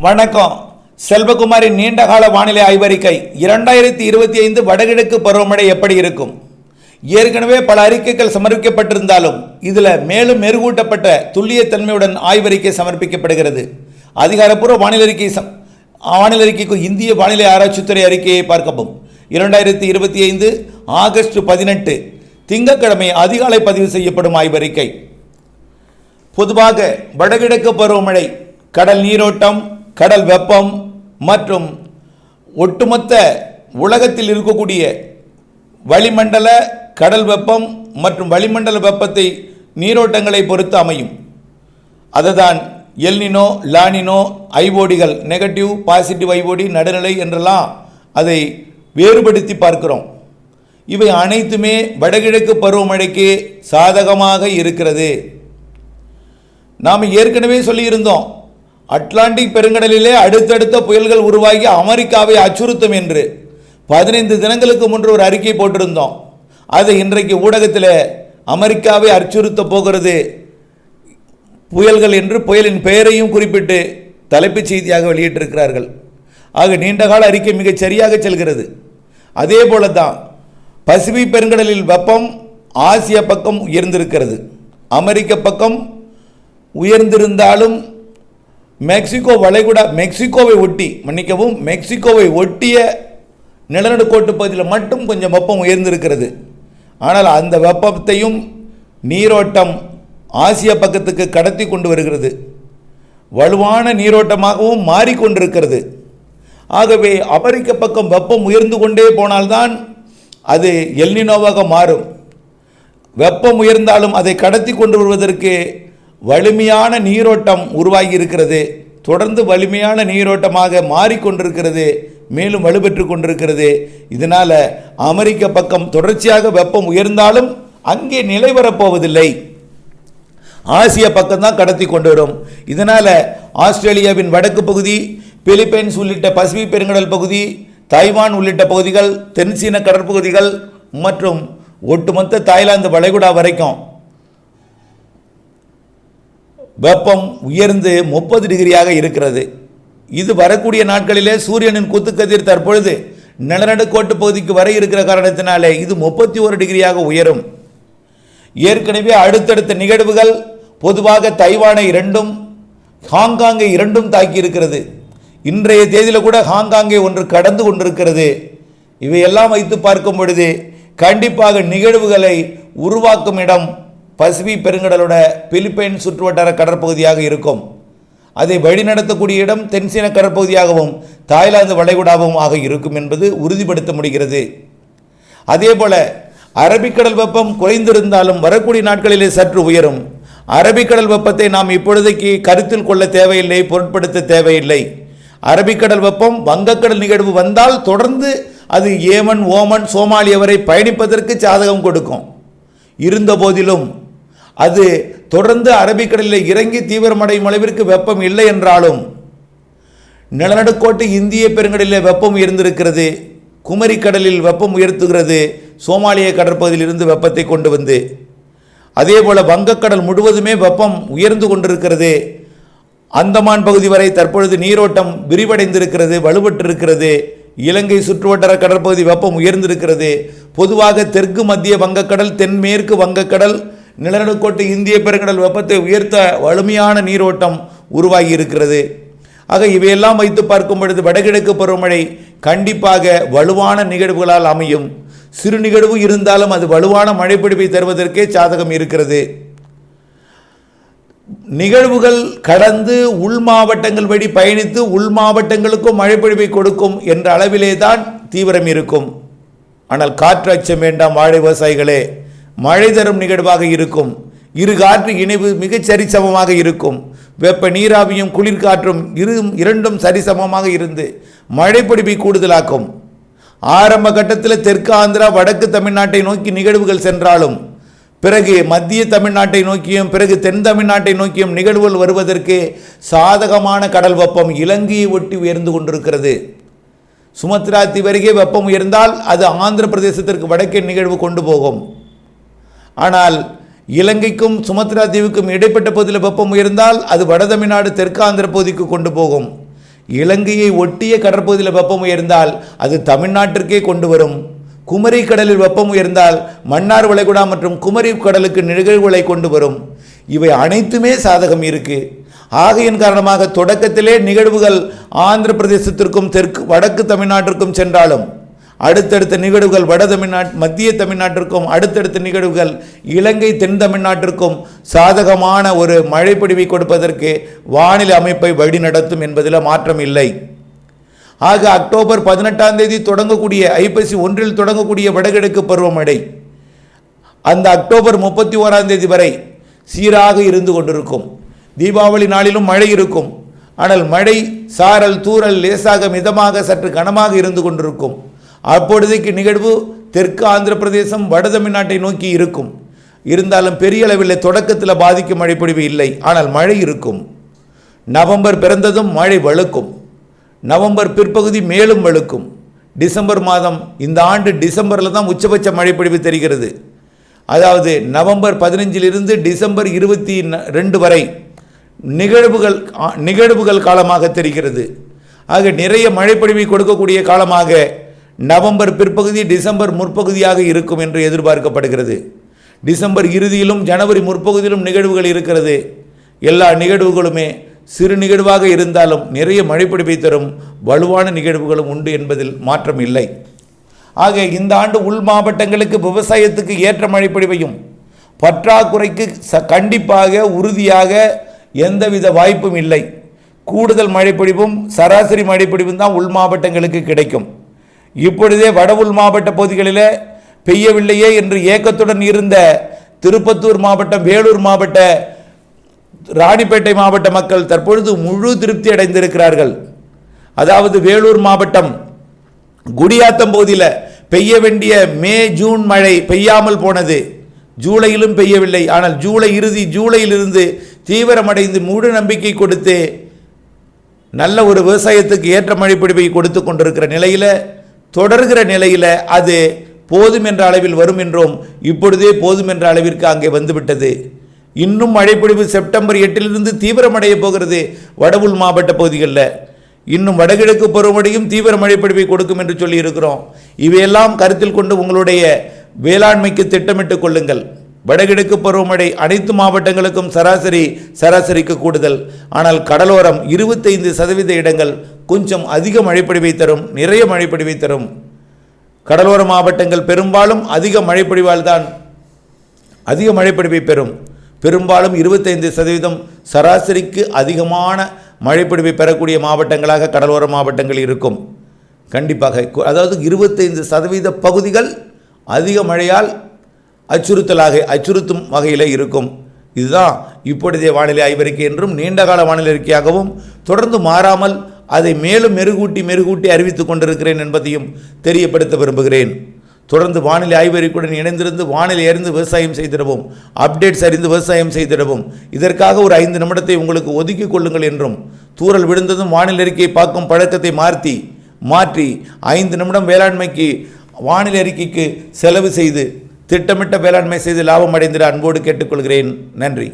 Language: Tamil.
வணக்கம். செல்வகுமாரின் நீண்டகால வானிலை ஆய்வறிக்கை இரண்டாயிரத்தி இருபத்தி ஐந்து வடகிழக்கு பருவமழை எப்படி இருக்கும்? ஏற்கனவே பல அறிக்கைகள் சமர்ப்பிக்கப்பட்டிருந்தாலும் இதில் மேலும் மெருகூட்டப்பட்ட துல்லியத்தன்மையுடன் ஆய்வறிக்கை சமர்ப்பிக்கப்படுகிறது. அதிகாரப்பூர்வ வானிலை அறிக்கை சம்- வானிலை அறிக்கைக்கு இந்திய வானிலை ஆராய்ச்சித்துறை அறிக்கையை பார்க்கவும். இரண்டாயிரத்தி இருபத்தி ஐந்து ஆகஸ்ட் பதினெட்டு திங்கட்கிழமை அதிகாலை பதிவு செய்யப்படும் ஆய்வறிக்கை. பொதுவாக வடகிழக்கு பருவமழை கடல் நீரோட்டம் கடல் வெப்பம் மற்றும் ஒட்டுமொத்த உலகத்தில் இருக்கக்கூடிய வளிமண்டல கடல் வெப்பம் மற்றும் வளிமண்டல வெப்பத்தை நீரோட்டங்களை பொறுத்து அமையும். அதுதான் எல்னினோ லானினோ ஐஓடிகள் நெகட்டிவ் பாசிட்டிவ் ஐவோடி நடுநிலை என்றெல்லாம் அதை வேறுபடுத்தி பார்க்கிறோம். இவை அனைத்துமே வடகிழக்கு பருவமழைக்கு சாதகமாக இருக்கிறது. நாம் ஏற்கனவே சொல்லியிருந்தோம் அட்லாண்டிக் பெருங்கடலிலே அடுத்தடுத்த புயல்கள் உருவாகி அமெரிக்காவை அச்சுறுத்தும் என்று பதினைந்து தினங்களுக்கு முன்பு ஒரு அறிக்கை போட்டிருந்தோம். அது இன்றைக்கு ஊடகத்தில் அமெரிக்காவை அச்சுறுத்த போகிறது. புயல்கள் என்று புயலின் பெயரையும் குறிப்பிட்டு தலைப்புச் செய்தியாக வெளியிட்டிருக்கிறார்கள். ஆக நீண்டகால அறிக்கை மிகச் சரியாக செல்கிறது. அதே போல தான் பசிபிக் பெருங்கடலில் வெப்பம் ஆசிய பக்கம் உயர்ந்திருக்கிறது. அமெரிக்க பக்கம் உயர்ந்திருந்தாலும் மெக்சிகோ வளைகுடா மெக்சிகோவை ஒட்டி மன்னிக்கவும் மெக்சிகோவை ஒட்டிய நிலநடுக்கோட்டு பகுதியில் மட்டும் கொஞ்சம் வெப்பம் உயர்ந்திருக்கிறது. ஆனால் அந்த வெப்பத்தையும் நீரோட்டம் ஆசிய பக்கத்துக்கு கடத்தி கொண்டு வருகிறது. வலுவான நீரோட்டமாகவும் மாறிக்கொண்டிருக்கிறது. ஆகவே அமெரிக்க பக்கம் வெப்பம் உயர்ந்து கொண்டே போனால்தான் அது எல்னினோவாக மாறும். வெப்பம் உயர்ந்தாலும் அதை கடத்தி கொண்டு வருவதற்கு வலிமையான நீரோட்டம் உருவாகி இருக்கிறது தொடர்ந்து வலிமையான நீரோட்டமாக மாறிக்கொண்டிருக்கிறது. மேலும் வலுப்பெற்று கொண்டிருக்கிறது. இதனால் அமெரிக்க பக்கம் தொடர்ச்சியாக வெப்பம் உயர்ந்தாலும் அங்கே நிலை வரப்போவதில்லை. ஆசிய பக்கம்தான் கடத்தி கொண்டு வரும். இதனால் ஆஸ்திரேலியாவின் வடக்கு பகுதி பிலிப்பைன்ஸ் உள்ளிட்ட பசிபிக் பெருங்கடல் பகுதி தைவான் உள்ளிட்ட பகுதிகள் தென்சீன கடற்பகுதிகள் மற்றும் ஒட்டுமொத்த தாய்லாந்து வளைகுடா வரைக்கும் வெப்பம் உயர்ந்து முப்பது டிகிரியாக இருக்கிறது. இது வரக்கூடிய நாட்களிலே சூரியனின் குத்துக்கதிர் தற்பொழுது நிலநடுக்கோட்டு பகுதிக்கு வர இருக்கிற காரணத்தினாலே இது முப்பத்தி ஒரு டிகிரியாக உயரும். ஏற்கனவே அடுத்தடுத்த நிகழ்வுகள் பொதுவாக தைவானை இரண்டும் ஹாங்காங்கை இரண்டும் தாக்கி இருக்கிறது. இன்றைய தேதியில் கூட ஹாங்காங்கை ஒன்று கடந்து கொண்டிருக்கிறது. இவையெல்லாம் வைத்து பார்க்கும் பொழுது கண்டிப்பாக நிகழ்வுகளை உருவாக்கும் இடம் பசிபி பெருங்கடலோட பிலிப்பைன் சுற்றுவட்டார கடற்பகுதியாக இருக்கும். அதை வழிநடத்தக்கூடிய இடம் தென்சீன கடற்பகுதியாகவும் தாய்லாந்து வளைகுடாவும் ஆக இருக்கும் என்பது உறுதிப்படுத்த முடிகிறது. அதே போல அரபிக்கடல் வெப்பம் குறைந்திருந்தாலும் வரக்கூடிய நாட்களிலே சற்று உயரும். அரபிக்கடல் வெப்பத்தை நாம் இப்பொழுதைக்கு கருத்தில் கொள்ள தேவையில்லை பொருட்படுத்த தேவையில்லை. அரபிக்கடல் வெப்பம் வங்கக்கடல் நிகழ்வு வந்தால் தொடர்ந்து அது ஏமன் ஓமன் சோமாலியா வரை பயணிப்பதற்கு சாதகம் கொடுக்கும். இருந்த போதிலும் அது தொடர்ந்து அரபிக்கடலில் இறங்கி தீவிரமடையும் அளவிற்கு வெப்பம் இல்லை என்றாலும் நிலநடுக்கோட்டு இந்திய பெருங்கடலில் வெப்பம் உயர்ந்திருக்கிறது குமரி கடலில் வெப்பம் உயர்த்துகிறது சோமாலிய கடற்பகுதியில் இருந்து வெப்பத்தை கொண்டு வந்து. அதே வங்கக்கடல் முழுவதுமே வெப்பம் உயர்ந்து கொண்டிருக்கிறது. அந்தமான் பகுதி வரை தற்பொழுது நீரோட்டம் விரிவடைந்திருக்கிறது வலுப்பட்டிருக்கிறது இலங்கை சுற்றுவட்டார கடற்பகுதி வெப்பம் உயர்ந்திருக்கிறது. பொதுவாக தெற்கு மத்திய வங்கக்கடல் தென்மேற்கு வங்கக்கடல் நிலநடுக்கோட்டு இந்திய பெருங்கடல் வெப்பத்தை உயர்த்த வலிமையான நீரோட்டம் உருவாகி இருக்கிறது ஆக இவையெல்லாம் வைத்து பார்க்கும் பொழுது வடகிழக்கு பருவமழை கண்டிப்பாக வலுவான நிகழ்வுகளால் அமையும். சிறு நிகழ்வு இருந்தாலும் அது வலுவான மழைப்பிடிப்பை தருவதற்கே சாதகம் இருக்கிறது. நிகழ்வுகள் கடந்து உள் மாவட்டங்கள் வழி பயணித்து உள் மாவட்டங்களுக்கும் மழைப்பொழிவை கொடுக்கும் என்ற அளவிலே தான் தீவிரம் இருக்கும். ஆனால் காற்று அச்சம் வேண்டாம் வாழை விவசாயிகளே. மழை தரும் நிகழ்வாக இருக்கும். இரு காற்று இணைவு மிகச் சரிசமமாக இருக்கும். வெப்ப நீராவியும் குளிர்காற்றும் இரு இரண்டும் சரிசமமாக இருந்து மழைப்பிடிப்பை கூடுதலாக்கும். ஆரம்ப கட்டத்தில் தெற்கு ஆந்திரா வடக்கு தமிழ்நாட்டை நோக்கி நிகழ்வுகள் சென்றாலும் பிறகு மத்திய தமிழ்நாட்டை நோக்கியும் பிறகு தென் தமிழ்நாட்டை நோக்கியும் நிகழ்வுகள் வருவதற்கு சாதகமான கடல் வெப்பம் இலங்கையை ஒட்டி உயர்ந்து கொண்டிருக்கிறது. சுமத்ரா தீவு வெப்பம் உயர்ந்தால் அது ஆந்திர பிரதேசத்திற்கு வடக்கே நிகழ்வு கொண்டு போகும். ஆனால் இலங்கைக்கும் சுமத்ரா தீவுக்கும் இடைப்பட்ட பகுதியில் வெப்பம் உயர்ந்தால் அது வட தமிழ்நாடு தெற்காந்திர பகுதிக்கு கொண்டு போகும். இலங்கையை ஒட்டிய கடற்பகுதியில் வெப்பம் உயர்ந்தால் அது தமிழ்நாட்டிற்கே கொண்டு வரும். குமரி கடலில் வெப்பம் உயர்ந்தால் மன்னார் வளைகுடா மற்றும் குமரி கடலுக்கு நிகழ்வுகளை கொண்டு வரும். இவை அனைத்துமே சாதகம் இருக்கு. ஆகையின் காரணமாக தொடக்கத்திலே நிகழ்வுகள் ஆந்திர பிரதேசத்திற்கும் தெற்கு வடக்கு தமிழ்நாட்டிற்கும் சென்றாலும் அடுத்தடுத்த நிகழ்வுகள் வட தமிழ்நாட் மத்திய தமிழ்நாட்டிற்கும் அடுத்தடுத்த நிகழ்வுகள் இலங்கை தென் தமிழ்நாட்டிற்கும் சாதகமான ஒரு மழைப்பொழிவை கொடுப்பதற்கு வானிலை அமைப்பை வழிநடத்தும் என்பதில் மாற்றம் இல்லை. ஆக அக்டோபர் பதினெட்டாம் தேதி தொடங்கக்கூடிய ஐப்பசி ஒன்றில் தொடங்கக்கூடிய வடகிழக்கு பருவமழை அந்த அக்டோபர் முப்பத்தி ஓராம் தேதி வரை சீராக இருந்து கொண்டிருக்கும். தீபாவளி நாளிலும் மழை இருக்கும். ஆனால் மழை சாரல் தூறல் லேசாக மிதமாக சற்று கனமாக இருந்து கொண்டிருக்கும். அப்பொழுதைக்கு நிகழ்வு தெற்கு ஆந்திர பிரதேசம் வட தமிழ்நாட்டை நோக்கி இருக்கும். இருந்தாலும் பெரிய அளவில் தொடக்கத்தில் பாதிக்கும் மழைப்பொழிவு இல்லை. ஆனால் மழை இருக்கும். நவம்பர் பிறந்ததும் மழை வழுக்கும். நவம்பர் பிற்பகுதி மேலும் வழுக்கும். டிசம்பர் மாதம் இந்த ஆண்டு டிசம்பரில் தான் உச்சபட்ச மழைப்பொழிவு தெரிகிறது. அதாவது நவம்பர் பதினஞ்சிலிருந்து டிசம்பர் இருபத்தி ந- ரெண்டு வரை நிகழ்வுகள் நிகழ்வுகள் காலமாக தெரிகிறது. ஆக நிறைய மழைப்பொழிவை கொடுக்கக்கூடிய காலமாக நவம்பர் பிற்பகுதி டிசம்பர் முற்பகுதியாக இருக்கும் என்று எதிர்பார்க்கப்படுகிறது. டிசம்பர் இறுதியிலும் ஜனவரி முற்பகுதியிலும் நிகழ்வுகள் இருக்கிறது. எல்லா நிகழ்வுகளுமே சிறு நிகழ்வாக இருந்தாலும் நிறைய மழைப்பிடிப்பை தரும் வலுவான நிகழ்வுகளும் உண்டு என்பதில் மாற்றம் இல்லை. ஆக இந்த ஆண்டு உள் மாவட்டங்களுக்கு விவசாயத்துக்கு ஏற்ற மழைப்பிடிவையும் பற்றாக்குறைக்கு ச கண்டிப்பாக உறுதியாக எந்தவித வாய்ப்பும் இல்லை. கூடுதல் மழைப்பிடிவும் சராசரி மழைப்பிடிவும் தான் உள் மாவட்டங்களுக்கு கிடைக்கும். இப்பொழுதே வட மாவட்ட பகுதிகளில் பெய்யவில்லையே என்று ஏக்கத்துடன் இருந்த திருப்பத்தூர் மாவட்டம் வேலூர் மாவட்ட ராணிப்பேட்டை மாவட்ட மக்கள் தற்பொழுது முழு திருப்தி அடைந்திருக்கிறார்கள். அதாவது வேலூர் மாவட்டம் குடியாத்தம் பகுதியில் பெய்ய வேண்டிய மே ஜூன் மழை பெய்யாமல் போனது. ஜூலையிலும் பெய்யவில்லை. ஆனால் ஜூலை இறுதி ஜூலையிலிருந்து தீவிரமடைந்து முழு நம்பிக்கை கொடுத்து நல்ல ஒரு விவசாயத்துக்கு ஏற்ற மழைப்பிடிப்பை கொடுத்து கொண்டிருக்கிற நிலையில் தொடர்கிற நிலையில் அது போதும் என்ற அளவில் வரும் என்றும் இப்பொழுதே போதும் என்ற அளவிற்கு அங்கே வந்துவிட்டது. இன்னும் மழைப்பொழிவு செப்டம்பர் எட்டிலிருந்து தீவிரமடைய போகிறது வடவுள் மாவட்ட பகுதிகளில். இன்னும் வடகிழக்கு பருவமழையும் தீவிர மழைப்பொழிவை கொடுக்கும் என்று சொல்லி இருக்கிறோம் இவையெல்லாம் கருத்தில் கொண்டு உங்களுடைய வேளாண்மைக்கு திட்டமிட்டுக் கொள்ளுங்கள். வடகிழக்கு பருவமழை அனைத்து மாவட்டங்களுக்கும் சராசரி சராசரிக்கு கூடுதல். ஆனால் கடலோரம் இருபத்தைந்து சதவீத இடங்கள் கொஞ்சம் அதிக மழைப்பொழிவை தரும் நிறைய மழைப்பொழிவை தரும். கடலோர மாவட்டங்கள் பெரும்பாலும் அதிக மழைப்பொழிவால் தான் அதிக மழைப்பொழிவை பெறும். பெரும்பாலும் இருபத்தைந்து சதவீதம் சராசரிக்கு அதிகமான மழைப்பொழிவை பெறக்கூடிய மாவட்டங்களாக கடலோர மாவட்டங்கள் இருக்கும். கண்டிப்பாக அதாவது இருபத்தைந்து சதவீத பகுதிகள் அதிக மழையால் அச்சுறுத்தலாக அச்சுறுத்தும் வகையில் இருக்கும். இதுதான் இப்பொழுதைய வானிலை ஆய்வறிக்கை என்றும் நீண்டகால வானிலை அறிக்கையாகவும் தொடர்ந்து மாறாமல் அதை மேலும் மெருகூட்டி மெருகூட்டி அறிவித்துக் கொண்டிருக்கிறேன் என்பதையும் தெரியப்படுத்த விரும்புகிறேன். தொடர்ந்து வானிலை ஆய்வறிக்கையுடன் இணைந்திருந்து வானிலை அறிந்து விவசாயம் செய்திடவும் அப்டேட்ஸ் அறிந்து விவசாயம் செய்திடவும். இதற்காக ஒரு ஐந்து நிமிடத்தை உங்களுக்கு ஒதுக்கிக் கொள்ளுங்கள் என்றும் தூறல் விழுந்ததும் வானிலை அறிக்கையை பார்க்கும் பழக்கத்தை மாற்றி மாற்றி ஐந்து நிமிடம் வேளாண்மைக்கு வானிலை அறிக்கைக்கு செலவு செய்து திட்டமிட்ட வேளாண்மை செய்து லாபம் அடைந்திட அன்போடு கேட்டுக்கொள்கிறேன். நன்றி.